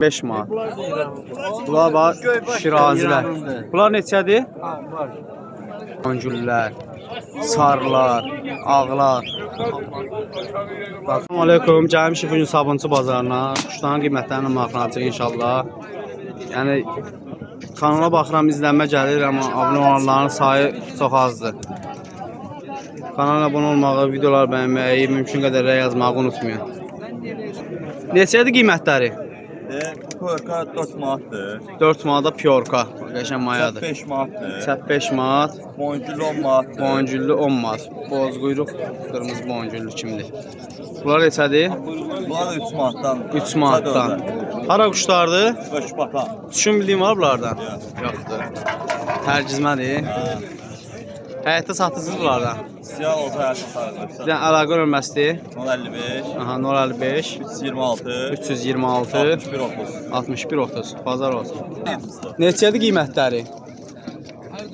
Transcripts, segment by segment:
5 manat. Bunlar var şirazilər. Bunlar neçədir? Angüllər, sarılar, ağlar. Assalamu aleykum. Gəlmişik bu gün Sabunçu bazarına. Quşların qiymətlərini maraqlanacaq inşallah. Yəni kanala baxıram, izlənmə gəlir, amma abunə olanların sayı çox azdır. Kanala abunə olmağı, videolar bəyənməyi, mümkün qədər yazmağı unutmayın. Neçədir qiymətləri? Korka 4 manatdır. 4 manata piyorka, qəşəng mayadır. 5 manatdır. Çəp 5 manat, Boncuk 10 manatdır. boncüllü 10 manat. Boz quyruq, qırmızı boncüllü kimdir? Bunlar neçədir? Bunlar da 3 manatdan. 3 manatdan. Hara quşlardır? Beş batan. Düşün bildiyim var bunlardan? Yoxdur. Tərcizmədir. Həyətdə satırsınız bunlardan. Siyah olsa Bir sarılır. dənə əlaqə nömrəsidir. 055 Aha 055 326 326 61 30. 61 30. Bazar olsun. Neçədir qiymətləri?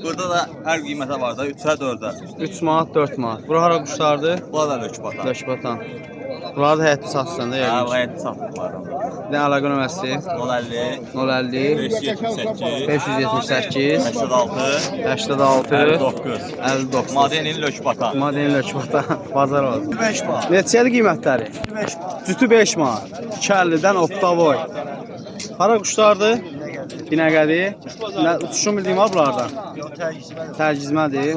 Burada da her qiymətə var da 3'ə 4'ə. 3 manat, 4 manat. Bura hara quşlardır? Bunlar da 3 batan. Döşbatan. Bunları da həyətdə satırsan da Ha, yəqin. satıb var. Bir dənə əlaqə nömrəsidir. 050 050 578 578 86 86 59. 59. Madenin lök batan. Maden Lökbata bazar olsun. 5 manat. Neçədir qiymətləri? 5 manat. Cütü 5 manat. 250-dən Oktavoy. Hara quşlardır? Binəqədi. Nə uçuşun bildiyim var bunlardan? Tərcizmədir.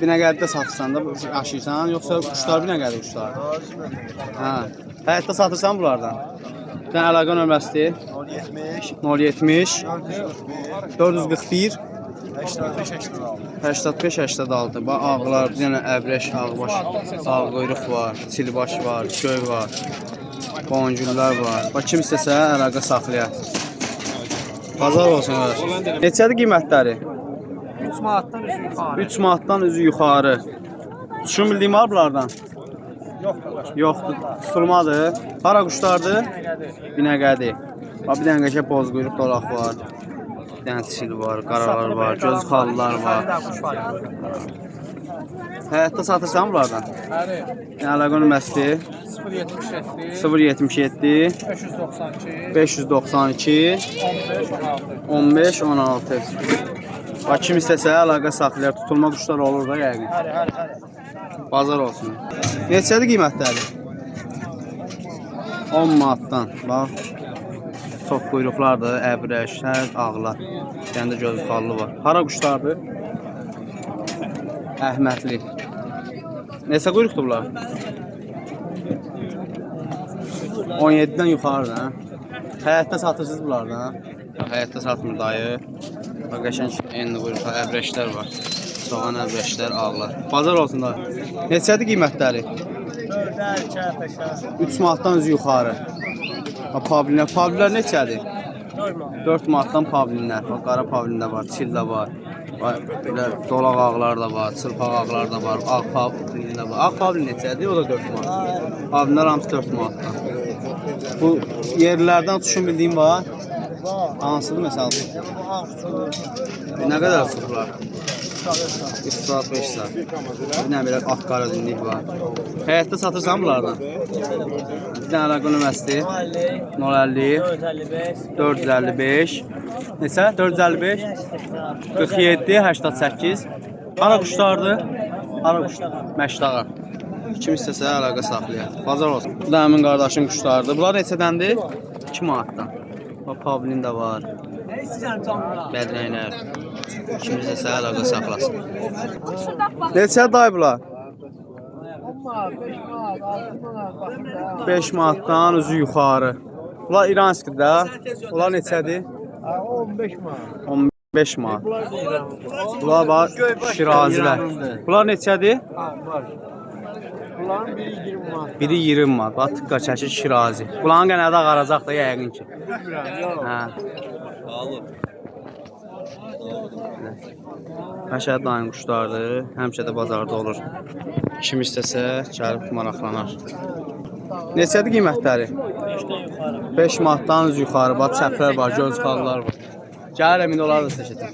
Binəqədidə satırsan da aşırsan, yoxsa quşlar binəqədi quşlar? Hə. Həyətdə satırsan bunlardan? Dənə əlaqə nömrəsidir. 070 070 441 85 86. Bax ağlar, dənə əbrəş, ağbaş, ağ quyruq var, çilbaş var, göy var. Boncuklar var. Bax kim istəsə əlaqə saxlayar. Bazar olsun. qardaş. Neçədir qiymətləri? 3 manatdan üzü yuxarı. 3 manatdan üzü yuxarı. Düşün bildiyim var bunlardan? Yoxdur. Yoxdur. Tutulmadır. Hara quşlardır? Binəqədi. Bax bir dənə qəşəng boz quyruq dolaq var. Bir dənə çil var, qaralar var, göz xallılar var. Həyatda satırsan bunlardan? Bəli. Yəni əlaqə nömrəsidir 077 072 592 592 15 16. 15 16. Bax kim istəsə əlaqə saxlayar, tutulma quşlar olur da yəqin. Həri, həri, həri. Bazar olsun. Neçədir qiymətləri? 10 manatdan. Bax. Çox quyruqlardır, əbrəş, hər ağlar. Kəndə göz xallı var. Hara quşlardır? Əhmədli. Neçə quyruqdur bunlar? 17-dən yuxarıdır, hə? Həyətdə satırsınız bunlardan? Yox, həyətdə satmır dayı. Bax qəşəng enli quyruqlar, əbrəşlər var. Soğan əbrəşlər, ağlar. Bazar olsun da. Neçədir qiymətləri? 3 manatdan üzü yuxarı. Ha, pavlinlər, pavlinlər neçədir? 4 manatdan pavlinlər. Bax qara pavlin də var, çil də var. Bax belə dolaq ağlar da var, çılpaq ağlar da var, ağ pavlin də var. Ağ pavlin neçədir? O da 4 manat. Pavlinlər hamısı 4 manatdan. Bu yerlərdən uçuşun bildiyim var. Hansıdır məsəl üçün? Nə qədər uçurlar? 3 saat, 5 saat. Dənə belə at qara dinlik var. Həyətdə satırsan bunlardan? Bir dənə əlaqə nömrəsidir. 050 455 Neçə? 455 47 88 Hara quşlardır? Hara quşlar? Məşdağa. Kim istəsə əlaqə saxlayar. Bazar olsun. Bu da həmin qardaşın quşlarıdır. Bunlar neçədəndir? 2 manatdan. Pavlin də var. Bədrəylər. Kim istəsə əlaqə saxlasın. Neçə day bunlar? 5 manatdan üzü yuxarı. Bunlar İranskidir də. Bunlar neçədir? 15 manat. 15 manat. Bunlar var şirazilər. Bunlar neçədir? Var. Bunların biri 20 manat. Biri 20 manat. Bax tıqqa çəkir şirazi. Bunların qənədə ağaracaq da yəqin ki. Hə. Sağolun. Məşəd dayın quşlardır. Həmişə də bazarda olur. Kim istəsə gəlib maraqlanar. Neçədir qiymətləri? 5 manatdan üz yuxarı. Bax çəplər var, göz xallılar var. Gəlir əmin olar da seçəcək.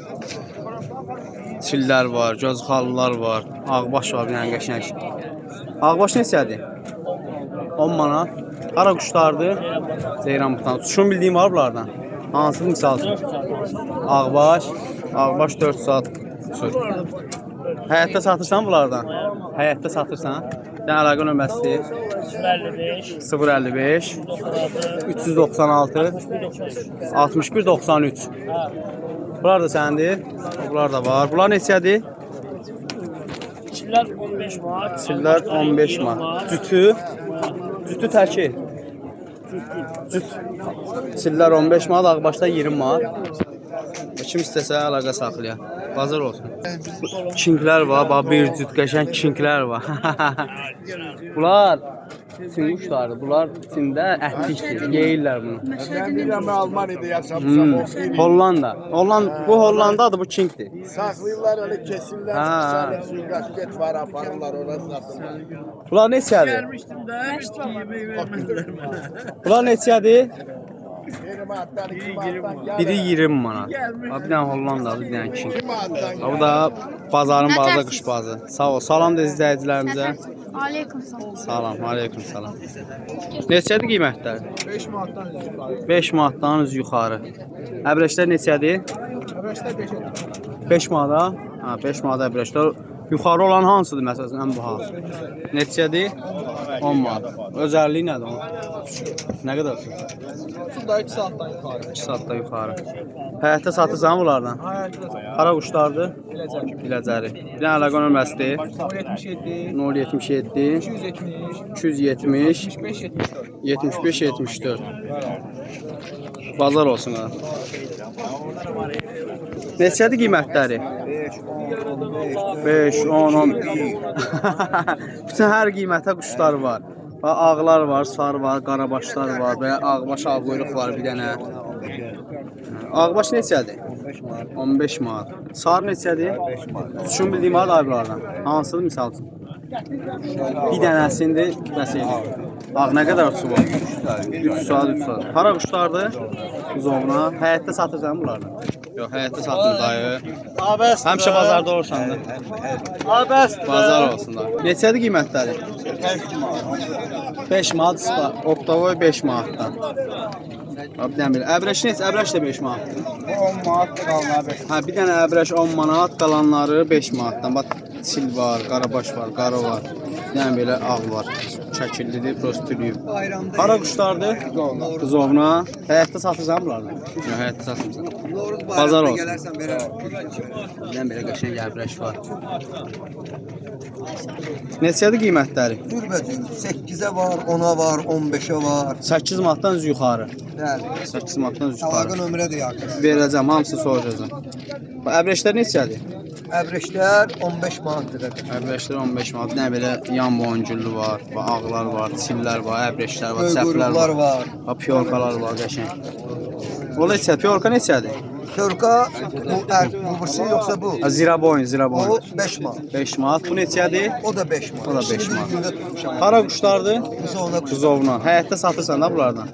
Çillər var, göz xallılar var, ağbaş var bir dənə qəşəng. Ağbaş neçədir? 10 manat. Hara quşlardır? Ceyranburdan. Uçuşun bildiyim var bunlardan. Hansı misal? Ağbaş. Ağbaş 4 saat uçur. Həyətdə satırsan bunlardan? Həyətdə satırsan? Yəni əlaqə nömrəsi 55, 055 396 61 93. Bunlar da səndir. Bunlar da var. Bunlar neçədir? Çiller 15 manat. Sillər 15 manat. Cütü Cütü təki. Cüt. Sillər 15 manat, ağbaşda 20 manat. Kim istəsə əlaqə saxlaya. Bazar olsun. Kinklər var, bax bir cüt qəşəng kinklər var. Bunlar Çin quşlardır. Bunlar Çində ətlikdir. Yeyirlər bunu. Ben bilmem Almanya'da yaşamışsam Hmm. o film. Hollanda. Holland bu Hollandadır, bu Kinkdir. Saklıyorlar öyle kesinler. Ha. Ha. Suikastet var aparırlar ona satırlar. Bunlar neçədir? Bunlar neçədir? Benim attan iki manattan gel. Biri 20 manat. Abi bir dənə Hollandadır, bir manattan Ha, Bu da bazarın bazı qış bazı. Sağ ol. Salam da izləyicilərimizə. Aleyküm selam. Salam, aleyküm salam. Neçədir qiymətlər? 5 manattan yukarı. 5 manatdan yuxarı. Əbrəşlər neçədir? Arkadaşlar 5 5 manata. Ha, 5 manat əbrəşlər. Yuxarı olan hansıdır məsələn ən baha? Neçədir? 10 manat. Özəlliyi nədir onun? Nə qədər? Şurada 2 saattan yukarı. 2 saatda yuxarı. Həyətdə satırsan bunlardan? Hara quşlardır? Biləcəri. Bir dənə əlaqə nömrəsidir. 77, 077 270, 270 5 74. 75 74. Bazar olsun ha. Neçədir qiymətləri? 5, 10, 10. Bütün hər qiymətə quşlar var. Ağlar var, sar var, qarabaşlar var, belə ağbaş, ağquyruq var bir dənə. Ağbaş neçədir? 15 manat. Sar neçədir? 5 manat. Üçün bildiyim var ayıblardan. Hansıdır misal üçün? Bir dənəsində məsələ. Ağ nə qədər uçu var? 3 saat, 3 saat. Hara quşlardır? Zovna. Həyətdə satırsan bunlardan? Yox, həyətdə satmır dayı. Abes. Həmişə bazarda olursan da. Abes. Bazar olsun da. Neçədir qiymətləri? 5 manat spa. Oktavoy 5 manatdan. Abi dənə Əbrəş neçə? Əbrəş də 5 manatdır. 10 manat 5. Hə, bir dənə əbrəş 10 manat, qalanları 5 manatdan. Bax, sil var, qarabaş var, qara var. Dənə belə ağ var. Şəkillidir, prostülüyüb. Hara quşlardır? Qızovna. Həyətdə satırsan bunlardan? Yox, həyətdə satmırsan. Bazar olsun. Bir dənə belə qəşəng əbrəş var. Neçədir qiymətləri? Dürbəcün 8'e var, 10'a var, 15'e var. 8 manatdan üz yuxarı. Bəli. 8 manatdan üz yuxarı. nömrə də yaxın. Verəcəm, hamısını soracağam. Bu əbrəşlər neçədir? Əbrişlər 15 manatdır. Əbrəşlər 15 manat. Nə belə yan boncuklu var, və ağlar var, çillər var, əbrəşlər var, çəplər var. var. Ha, piyorkalar var qəşəng. O neçə? Piyorka neçədir? Körka bu er, bu birisi yoxsa bu? Zira boyun, zira boyun. O 5 manat. 5 manat. Bu neçədir? O da 5 manat. O da beş İkisini bir manat. gündə tutmuşam. Hara quşlardır? Bu ona qız. Qızovna. Həyətdə satırsan da bunlardan.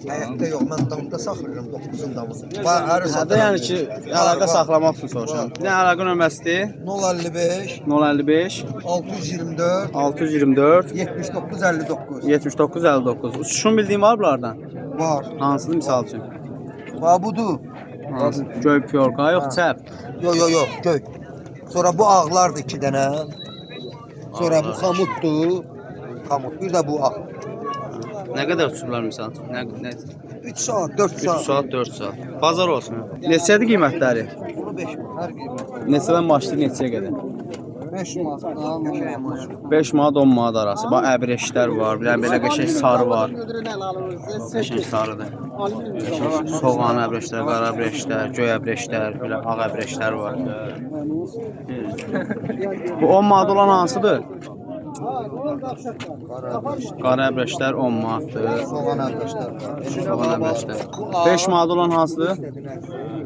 Həyətdə yox, mən damda saxlayıram 9-un damını. Var, hər də yəni ki, əlaqə saxlamaq üçün soruşuram. Dənə əlaqə nömrəsidir. 055 055 624 624 79 59 79 59. Uçuşun bildiyin var bunlardan? var. Hansıdır misal üçün? Va budur. Hansı? Göy piyorka yox çəp. Yo yo yo göy. Sonra bu ağlardı iki dənə. Sonra bu xamutdur. Xamut. Bir də bu ağ. Nə qədər uçurlar misal? Nə, nə 3 saat, 4 3 saat. saat, 4 saat. Bazar olsun. Neçədir qiymətləri? Bunu 5 manat. Hər biri. Neçədən başlayır neçəyə qədər? 5 manat. 5 manat 10 manat arası. Bax əbrəşlər var, bir dənə belə qəşəng sarı var. Qəşəng sarıdır. Qəşəng soğan əbrəşlər, qara əbrəşlər, göy əbrəşlər, belə ağ əbrəşlər var. Bu 10 manat olan hansıdır? Qara əbrəşlər 10 manatdır. Soğan arkadaşlar. Soğan əbrəşlər. 5 manat olan?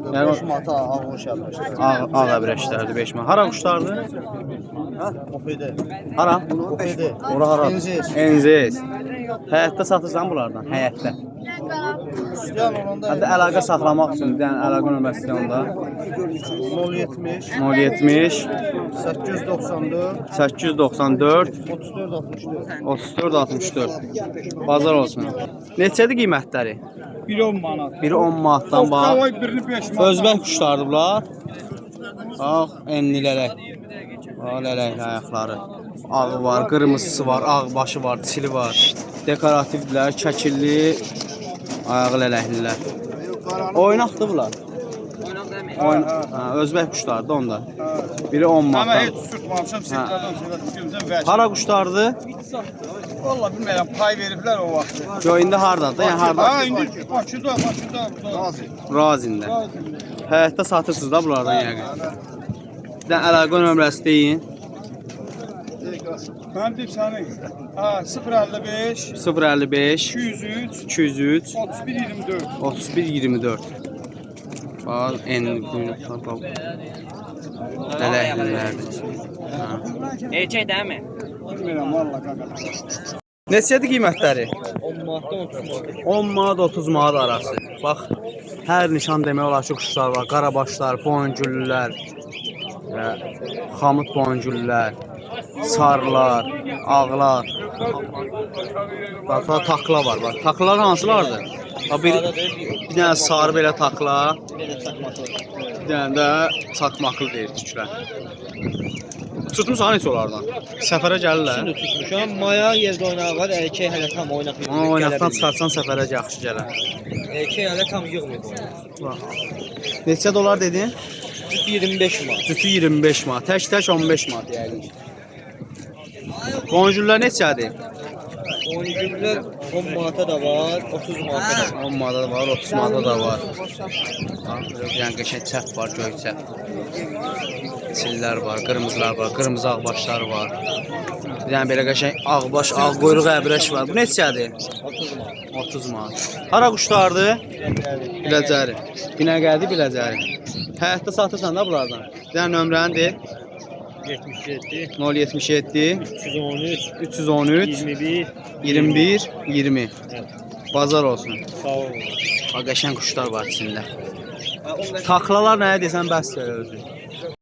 Yəni 5 manata ağ hoş yapmışlar. ağ, ağ əbrəşlərdir 5 manat. Hara quşlardır? Ha? Opede. Hara? Opede. Ora hara? Enzes. Enzes. Həyətdə satırsan bunlardan? Həyətdə. Hətta əlaqə saxlamaq üçün dənə əlaqə nömrəsi istəyəndə 070 070 894 894 34 64. 34 64. Bazar olsun. Neçədir qiymətləri? 1 10 manat. Biri 10 manatdan bax. Davay birini 5 manat. Özbək quşlardır bunlar. Bax, enli lələk. Bax, lələkli ayaqları. Ağı var, qırmızısı var, ağ başı var, çili var. Dekorativdilər, şəkilli ayağı lələklilər. Oynaqdır bunlar. Oyn ha, özbək quşlardır onda. Biri 10 Ama manatdan. hiç tutmamışım sirklerden sonra. Hara quşlardır? Valla bilmirəm pay veriblər o vaxt. Yo indi hardadır? Yəni harda? Ha indi Bakıda, Bakıda. burada. Razində. Həyətdə satırsınız da bunlardan yəqin. Bir dənə əlaqə nömrəsi deyin. Mən deyim sənin. Ha 055 055 203 203 31 24. 31 24. Bax, en quyruqlar bax. Lələklilərdir. Erkek değil mi? Bilmirəm valla qaqa. Neçədir qiymətləri? 10 manatdan 30 manat. 10 manat 30 manat arası. Bax, hər nişan demək olar ki, quşlar var. Qarabaşlar, boyungüllülər, və xamut boyungüllülər, sarılar, ağlar. Bax, takla var. Bax, taklalar hansılardır? Bax, bir, bir dənə sarı belə takla, bir dənə də çakmaklı deyir tüklər. Tutmusan heç onlardan. Səfərə gəlirlər. Tutmuşam. Maya yerdə oynağı var. Erkek hələ tam oynatmıyor. Onu oynaqdan çıxarsan səfərə yaxşı gələr. Erkek hələ tam yığmıyor. Neçə dollar dedin? Cüt 25 manat. Cütü 25 manat, tək-tək 15 manat yəqin. Qonjurlar neçədir? Oyuncular 10 manata da var, 30 manata da var. 10 manata da var, 30 manata da var. Yəni qəşəng çəp var, göy çəp. Çillər var, qırmızılar var, qırmızı ağbaşlar var. Bir dənə belə qəşəng ağbaş, ağ quyruq əbrəş var. Bu neçədir? 30 manat. 30 manat. Hara quşlardır? Biləcəri. Binəqədi Biləcəri. Həyətdə satırsan da bunlardan. Bir dənə nömrəni de. 77, 077 313, 313 21. 21 20. Bazar olsun. Sağ olun. Bax qəşəng quşlar var içində. Taklalar nəyə desən bəs özü.